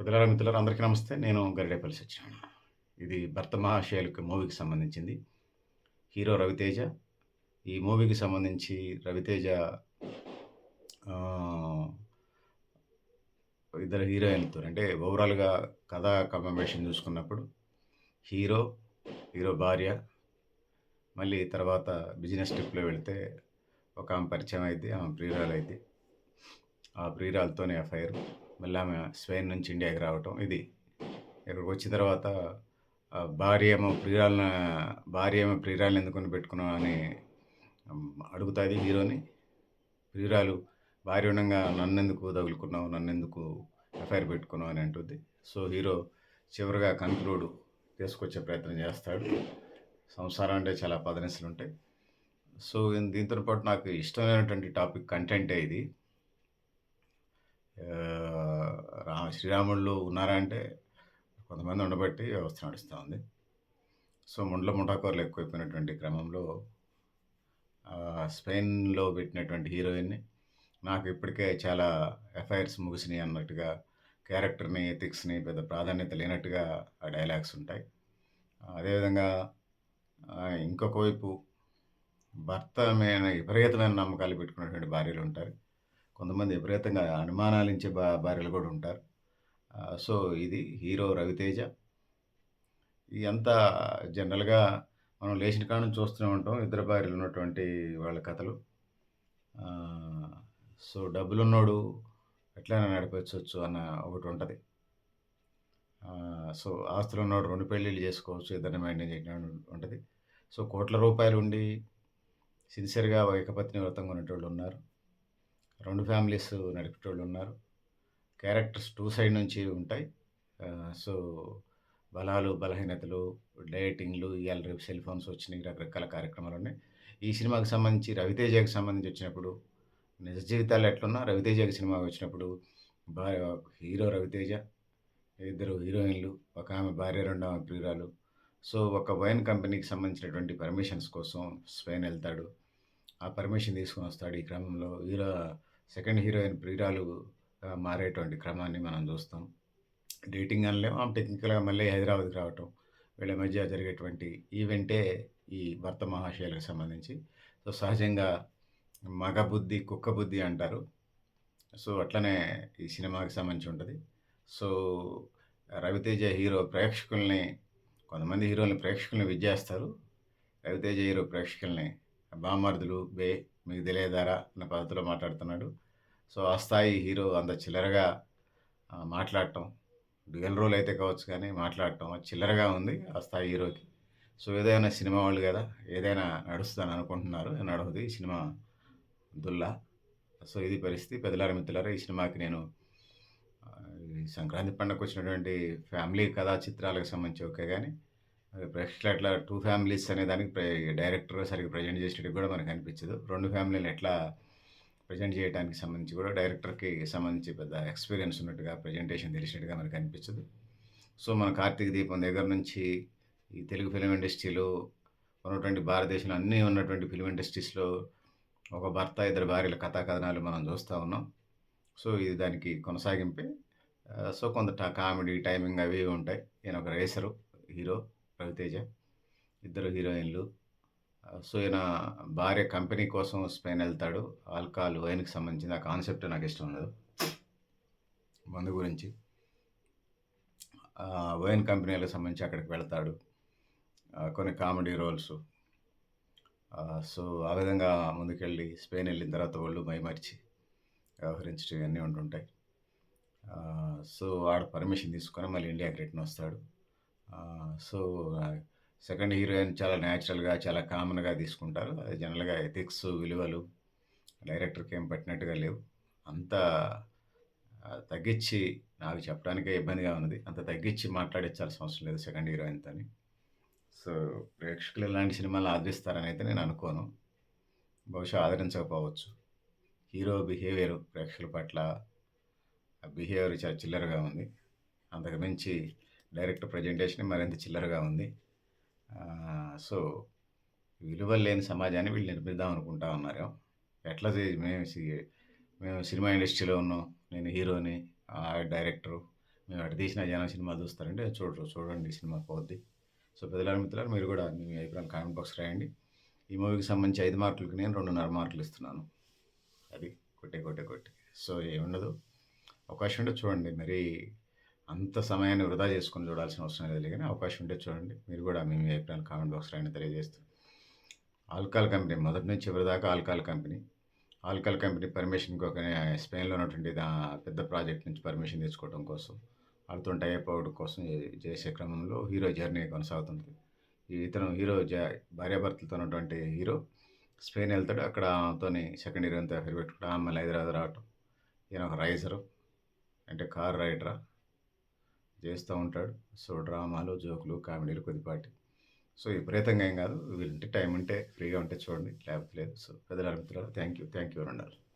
మిత్రులారా మిత్రులారా అందరికీ నమస్తే. నేను గరిడేపల్లి సత్యనారాయణ ఇది భర్త మహాశయాలకు మూవీకి సంబంధించింది. హీరో రవితేజ. ఈ మూవీకి సంబంధించి రవితేజ ఇద్దరు హీరోయిన్తో అంటే ఓవరాల్గా కథా కంబినేషన్ చూసుకున్నప్పుడు హీరో హీరో భార్య మళ్ళీ తర్వాత బిజినెస్ ట్రిప్లో వెళితే ఒక ఆమె పరిచయం అయితే ఆమె ప్రియురాలు అయితే ఆ ప్రియురాలతోనే ఎఫ్ఐఆర్ మళ్ళీ ఆమె స్పెయిన్ నుంచి ఇండియాకి రావటం. ఇది ఇక్కడికి వచ్చిన తర్వాత భార్య ఏమో ప్రియురాలను భార్య ఏమో ప్రియురాలను ఎందుకొని పెట్టుకున్నావు అని అడుగుతుంది హీరోని. ప్రియురాలు భార్య ఉండగా నన్నెందుకు తగులుకున్నావు నన్నెందుకు ఎఫ్ఐఆర్ పెట్టుకున్నావు అని అంటుంది. సో హీరో చివరిగా కన్క్లూడ్ తీసుకొచ్చే ప్రయత్నం చేస్తాడు. సంసారం అంటే చాలా పదనెసలు ఉంటాయి. సో దీంతో పాటు నాకు ఇష్టమైనటువంటి టాపిక్ కంటెంటే ఇది. రామ శ్రీరాముళ్ళు ఉన్నారా అంటే కొంతమంది ఉండబట్టి వ్యవస్థ నడుస్తూ ఉంది. సో ముండ్ల ముఠాకూరలు ఎక్కువైపోయినటువంటి క్రమంలో స్పెయిన్లో పెట్టినటువంటి హీరోయిన్ని నాకు ఇప్పటికే చాలా ఎఫ్ఐఆర్స్ ముగిసినాయి అన్నట్టుగా క్యారెక్టర్ని ఎథిక్స్ని పెద్ద ప్రాధాన్యత లేనట్టుగా ఆ డైలాగ్స్ ఉంటాయి. అదేవిధంగా ఇంకొక వైపు భర్త మీద విపరీతమైన నమ్మకాలు పెట్టుకున్నటువంటి భార్యలు ఉంటారు. కొంతమంది విపరీతంగా అనుమానాలించే బా భార్యలు కూడా ఉంటారు. సో ఇది హీరో రవితేజ. ఇదంతా జనరల్గా మనం లేచిన కాడ నుంచి చూస్తూనే ఉంటాం. ఇద్దరు భార్యలు ఉన్నటువంటి వాళ్ళ కథలు. ఆ, సో డబ్బులున్నోడు ఎట్లయినా నడిపించవచ్చు అన్న ఒకటి ఉంటుంది. సో ఆస్తులు ఉన్నవాడు రెండు పెళ్ళిళ్ళు చేసుకోవచ్చు ఇద్దరిని మెయింటైన్ చేయడం ఉంటుంది. సో కోట్ల రూపాయలు ఉండి సిన్సియర్గా ఏకపత్ని వ్రతంగా ఉన్నటువంటి ఉన్నారు. రెండు ఫ్యామిలీస్ నడిపేటోళ్ళు ఉన్నారు. క్యారెక్టర్స్ టూ సైడ్ నుంచి ఉంటాయి. సో బలాలు బలహీనతలు డైటింగ్లు ఇవాళ రేపు సెల్ ఫోన్స్ వచ్చినాయి రకరకాల కార్యక్రమాలు ఉన్నాయి. ఈ సినిమాకి సంబంధించి రవితేజకి సంబంధించి వచ్చినప్పుడు నిజ జీవితాలు ఎట్లున్నా రవితేజకి సినిమా వచ్చినప్పుడు భార్య హీరో రవితేజ ఇద్దరు హీరోయిన్లు ఒక ఆమె భార్య రెండు ఆమె ప్రియురాలు. సో ఒక వైన్ కంపెనీకి సంబంధించినటువంటి పర్మిషన్స్ కోసం స్పెయిన్ వెళ్తాడు. ఆ పర్మిషన్ తీసుకొని వస్తాడు ఈ క్రమంలో. హీరో సెకండ్ హీరోయిన్ ప్రియురాలు మారేటువంటి క్రమాన్ని మనం చూస్తాం. డేటింగ్ అనలేము టెక్నికల్గా మళ్ళీ హైదరాబాద్కి రావటం వీళ్ళ మధ్య జరిగేటువంటి ఈవెంటే ఈ భర్త మహాశయాలకు సంబంధించి. సో సహజంగా మగ బుద్ధి కుక్క బుద్ధి అంటారు. సో అట్లనే ఈ సినిమాకి సంబంధించి ఉంటుంది. సో రవితేజ హీరో ప్రేక్షకుల్ని కొంతమంది హీరోని ప్రేక్షకుల్ని విజ్జేస్తారు రవితేజ హీరో ప్రేక్షకుల్ని బామర్దులు బే మీకు తెలియదారా అన్న పద్ధతిలో మాట్లాడుతున్నాడు. సో ఆ స్థాయి హీరో అంత చిల్లరగా మాట్లాడటం డ్యూయల్ రోల్ అయితే కావచ్చు కానీ మాట్లాడటం చిల్లరగా ఉంది ఆ స్థాయి హీరోకి. సో ఏదైనా సినిమా వాళ్ళు కదా ఏదైనా నడుస్తుందని అనుకుంటున్నారు నడవది ఈ సినిమా దుల్లా. సో ఇది పరిస్థితి. పెద్దలార మిత్రులారా ఈ సినిమాకి నేను సంక్రాంతి పండుగకు వచ్చినటువంటి ఫ్యామిలీ కథా చిత్రాలకు సంబంధించి ఓకే కానీ అది ప్రేక్షకులు ఎట్లా టూ ఫ్యామిలీస్ అనే దానికి డైరెక్టర్ సరిగ్గా ప్రజెంట్ చేసేటట్టు కూడా మనకు అనిపించదు. రెండు ఫ్యామిలీలు ఎట్లా ప్రజెంట్ చేయడానికి సంబంధించి కూడా డైరెక్టర్కి సంబంధించి పెద్ద ఎక్స్పీరియన్స్ ఉన్నట్టుగా ప్రజెంటేషన్ తెలిసినట్టుగా మనకు అనిపించదు. సో మన కార్తీక దీపం దగ్గర నుంచి ఈ తెలుగు ఫిలిం ఇండస్ట్రీలో ఉన్నటువంటి భారతదేశంలో అన్నీ ఉన్నటువంటి ఫిలిం ఇండస్ట్రీస్లో ఒక భర్త ఇద్దరు భార్యల కథా కథనాలు మనం చూస్తూ ఉన్నాం. సో ఇది దానికి కొనసాగింపే. సో కొంత కామెడీ టైమింగ్ అవి ఇవి ఉంటాయి. ఈయన ఒక రేసరు హీరో. రవితేజ ఇద్దరు హీరోయిన్లు. సో ఈయన భార్య కంపెనీ కోసం స్పెయిన్ వెళ్తాడు ఆల్కహాల్ వైన్కి సంబంధించిన ఆ కాన్సెప్ట్ నాకు ఇష్టం ఉండదు. మందు గురించి. వైన్ కంపెనీలకు సంబంధించి అక్కడికి వెళ్తాడు. కొన్ని కామెడీ రోల్స్. సో ఆ విధంగా ముందుకెళ్ళి స్పెయిన్ వెళ్ళిన తర్వాత వాళ్ళు మైమర్చి వ్యవహరించడం ఇవన్నీ ఉంటుంటాయి. సో ఆడ పర్మిషన్ తీసుకొని మళ్ళీ ఇండియాకి రిటర్న్ వస్తాడు. సో సెకండ్ హీరోయిన్ చాలా న్యాచురల్గా చాలా కామన్గా తీసుకుంటారు. అది జనరల్గా ఎథిక్స్ విలువలు డైరెక్టర్కి ఏం పట్టినట్టుగా లేవు. అంత తగ్గించి నాకు చెప్పడానికే ఇబ్బందిగా ఉన్నది. అంత తగ్గించి మాట్లాడించాల్సిన అవసరం లేదు సెకండ్ హీరోయిన్తో సో ప్రేక్షకులు ఇలాంటి సినిమాలు ఆదరిస్తారని అయితే నేను అనుకోను. బహుశా ఆదరించకపోవచ్చు. హీరో బిహేవియర్ ప్రేక్షకుల పట్ల బిహేవియర్ చాలా చిల్లరగా ఉంది. అంతకు డైరెక్ట్ ప్రజెంటేషన్ మరింత చిల్లరగా ఉంది. సో విలువ లేని సమాజాన్ని వీళ్ళు నిర్మిద్దాం అనుకుంటా ఉన్నారు. ఎట్లా మేము మేము సినిమా ఇండస్ట్రీలో ఉన్నాం. నేను హీరోని డైరెక్టరు. మేము అటు తీసిన జనం సినిమా చూస్తారంటే చూడరు. చూడండి సినిమా పోద్ది. సో పెద్దల మిత్రులు మీరు కూడా మీ అభిప్రాయం కామెంట్ బాక్స్ రాయండి. ఈ మూవీకి సంబంధించి ఐదు మార్కులకి నేను రెండున్నర మార్కులు ఇస్తున్నాను. అది కొట్టే కొట్టే కొట్టే. సో ఏముండదు. అవకాశం ఉంటే చూడండి. మరి అంత సమయాన్ని వృధా చేసుకొని చూడాల్సిన అవసరం లేదు. కానీ అవకాశం ఉంటే చూడండి. మీరు కూడా మీ మీ అభిప్రాయాలు కామెంట్ బాక్స్ రాయని తెలియజేస్తూ. ఆల్కాల్ కంపెనీ మొదటి నుంచి చివరిదాకా ఆల్కాల్ కంపెనీ. ఆల్కాల్ కంపెనీ పర్మిషన్కి ఒక స్పెయిన్లో ఉన్నటువంటి దా- పెద్ద ప్రాజెక్ట్ నుంచి పర్మిషన్ తీసుకోవడం కోసం వాళ్ళతో టైప్ అవడం కోసం చేసే క్రమంలో హీరో జర్నీ కొనసాగుతుంది. ఈ ఇతను హీరో జ భార్యాభర్తలతో ఉన్నటువంటి హీరో స్పెయిన్ వెళ్తాడు. అక్కడ తోని సెకండ్ హీరో అంతా పెట్టుకుంటా మళ్ళీ హైదరాబాద్ రావటం. ఈయన ఒక రైసరు అంటే కార్ రైడరా. చేస్తూ ఉంటాడు. సో డ్రామాలు జోకులు కామెడీలు కొద్దిపాటి. సో విపరీతంగా ఏం కాదు. వీళ్ళంటే టైం ఉంటే ఫ్రీగా ఉంటే చూడండి. లేకపోతే లేదు. సో పెద్దల మిత్రులు థ్యాంక్ యూ. థ్యాంక్ యూ అన్నారు